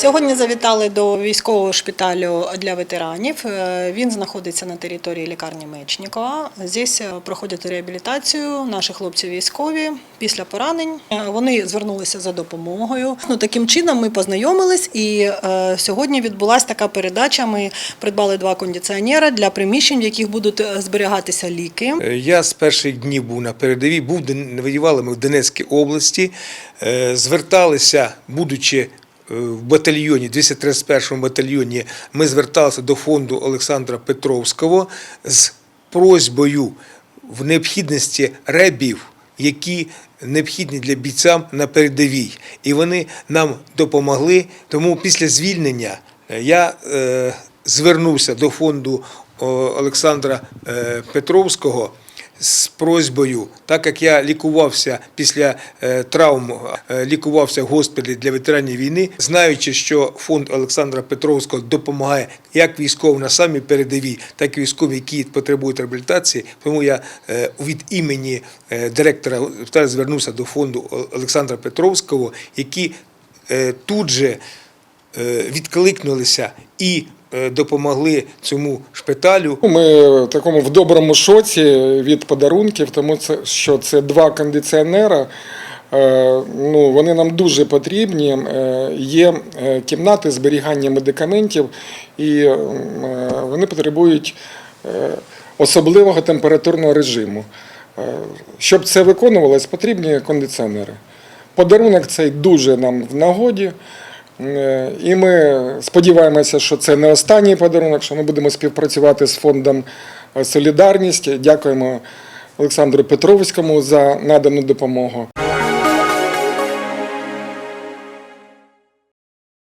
Сьогодні завітали до військового шпиталю для ветеранів. Е, Він знаходиться на території лікарні Мечнікова. Здесь е, проходять реабілітацію наші хлопці військові після поранень. Е, Вони звернулися за допомогою. Ну таким чином ми познайомились, і сьогодні відбулася така передача. Ми придбали два кондиціонери для приміщень, в яких будуть зберігатися ліки. Я з перших днів був на передовій, був воювали ми в Донецькій області, зверталися, будучи в батальйоні, 231 батальйоні, ми зверталися до фонду Олександра Петровського з просьбою в необхідності ребів, які необхідні для бійцям на передовій. І вони нам допомогли. Тому після звільнення е, я е, звернувся до фонду Олександра е, Петровського з просьбою, так як я лікувався після е, травм, е, лікувався в госпіталі для ветеранів війни, знаючи, що фонд Олександра Петровського допомагає як військовим на самій передовій, так і військовим, які потребують реабілітації. Тому я е, від імені директора звернувся до фонду Олександра Петровського, які тут же відкликнулися і допомогли цьому шпиталю. Ми в такому в доброму шоці від подарунків, тому що це два кондиціонера. Е, Ну, вони нам дуже потрібні. Е, Є е, кімнати зберігання медикаментів, і е, вони потребують е, особливого температурного режиму. Е, Щоб це виконувалось, потрібні кондиціонери. Подарунок цей дуже нам в нагоді. Е, І ми сподіваємося, що це не останній подарунок, що ми будемо співпрацювати з фондом Солідарність. Дякуємо Олександру Петровському за надану допомогу.